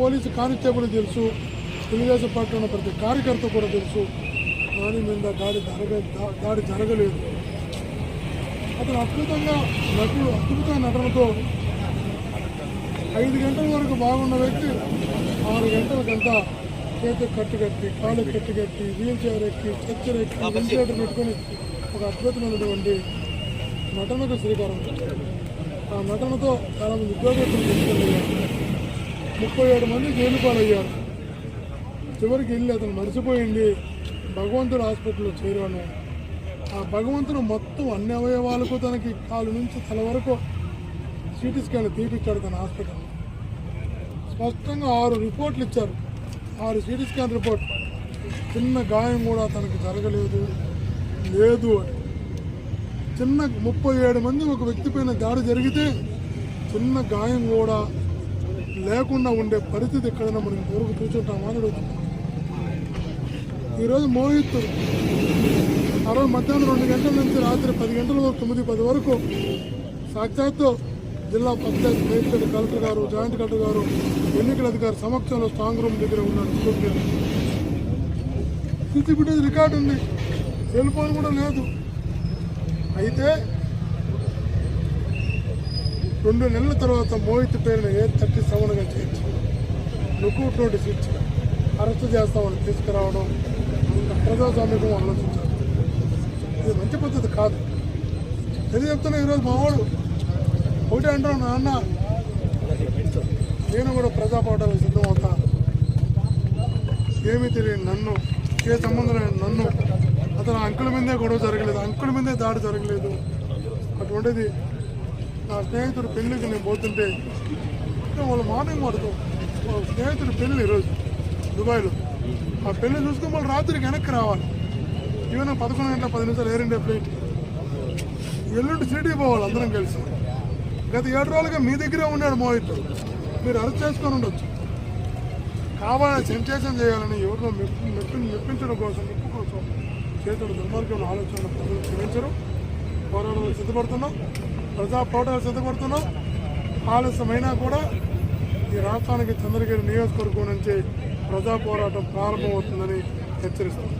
Police constable తెలుసు. Telugu Desam party ఉన్న ప్రతి కార్యకర్త కూడా తెలుసు. నాని మీద దాడి జరగ దాడి జరగలేదు. అతను అద్భుతంగా నటుడు అద్భుతమైన నటనతో ఐదు గంటల వరకు బాగున్న వ్యక్తి ఆరు గంటలకంతా చేతి కట్టు కట్టి కాలు కట్టు కట్టి వీల్ చైర్ ఎక్కి స్ట్రక్చర్ ఎక్కి వెంటిలేటర్ పెట్టుకొని ఒక అద్భుతమైనటువంటి నటనకు శ్రీకారం. ఆ నటనతో చాలామంది ఉద్యోగస్తులు తీసుకెళ్ళారు ముప్పై ఏడు మంది జైలుపాలు అయ్యారు చివరికి వెళ్ళి అతను మరిచిపోయింది. భగవంతుడు హాస్పిటల్లో చేరాను. ఆ భగవంతుడు మొత్తం అన్ని అవయవాలకు తనకి కాలు నుంచి తల వరకు సిటీ స్కాన్ తీపిచ్చాడు తన హాస్పిటల్ స్పష్టంగా ఆరు రిపోర్ట్లు ఇచ్చారు. ఆరు సిటీ స్కాన్ రిపోర్ట్. చిన్న గాయం కూడా తనకి జరగలేదు. లేదు అని. చిన్న ముప్పై ఏడు మంది ఒక వ్యక్తి పైన దాడి జరిగితే చిన్న గాయం కూడా లేకుండా ఉండే పరిస్థితి ఎక్కడైనా మనం ఇంతవరకు చూసుంటామా అని అడుగుతున్నాం ఈరోజు మోహిత్ ఆ రోజు మధ్యాహ్నం రెండు గంటల నుంచి రాత్రి పది గంటల వరకు తొమ్మిది పది వరకు సాక్షాత్తు జిల్లా పంచాయతీ మేజిస్ట్రేట్ కలెక్టర్ గారు జాయింట్ కలెక్టర్ గారు ఎన్నికల అధికారి సమక్షంలో స్ట్రాంగ్ రూమ్ దగ్గర ఉన్నారు. స్టూడియో సీసీ ఫుటేజ్ రికార్డు ఉంది. సెల్ ఫోన్ కూడా లేదు. అయితే రెండు నెలల తర్వాత మోహిత్ పేరును ఏ థర్టీ సెవెన్గా చేర్చి లుకౌట్ నోటీస్ ఇచ్చి అరెస్ట్ చేస్తామని తీసుకురావడం ప్రజాస్వామ్యం ఆలోచించారు ఇది మంచి పద్ధతి కాదు. ఇది చెప్తున్నా ఈరోజు మావాడు ఒకటే అంటాం నాన్న నేను కూడా ప్రజా పోవడానికి సిద్ధం ఏమీ తెలియని నన్ను ఏ సంబంధం లేని నన్ను అతను అంకుల మీదే గొడవ జరగలేదు అంకుల మీదే దాడి జరగలేదు. అటువంటిది నా స్నేహితుడు పెళ్ళికి నేను పోతుంటే వాళ్ళు మార్నింగ్ పడుతూ వాళ్ళ స్నేహితుడు పెళ్ళి ఈరోజు దుబాయ్లో. ఆ పెళ్ళి చూసుకుని వాళ్ళు రాత్రికి వెనక్కి రావాలి. ఈవెన్ పదకొండు గంటల పది నిమిషాలు ఎయిర్ ఇండియా ఫ్లైట్ ఎల్లుండి సిటీ పోవాలి అందరం కలిసి. గత ఏడు రోజులుగా మీ దగ్గరే ఉన్నాడు మోహిత్. మీరు అరెస్ట్ చేసుకొని ఉండొచ్చు. కావాలని సెన్సేషన్ చేయాలని ఎవరినో మెప్పు మెప్పి మెప్పించడం కోసం మెప్పు కోసం చేతుడు దుర్మార్గం ఆలోచన ప్రజలు క్షమించరు పోరాటాలు సిద్ధపడుతున్నాం. ప్రజా పోరాటాలు సిద్ధపడుతున్నాం. ఆలస్యమైనా కూడా ఈ రాష్ట్రానికి చంద్రగిరి నియోజకవర్గం నుంచి ప్రజా పోరాటం ప్రారంభమవుతుందని హెచ్చరిస్తున్నాం.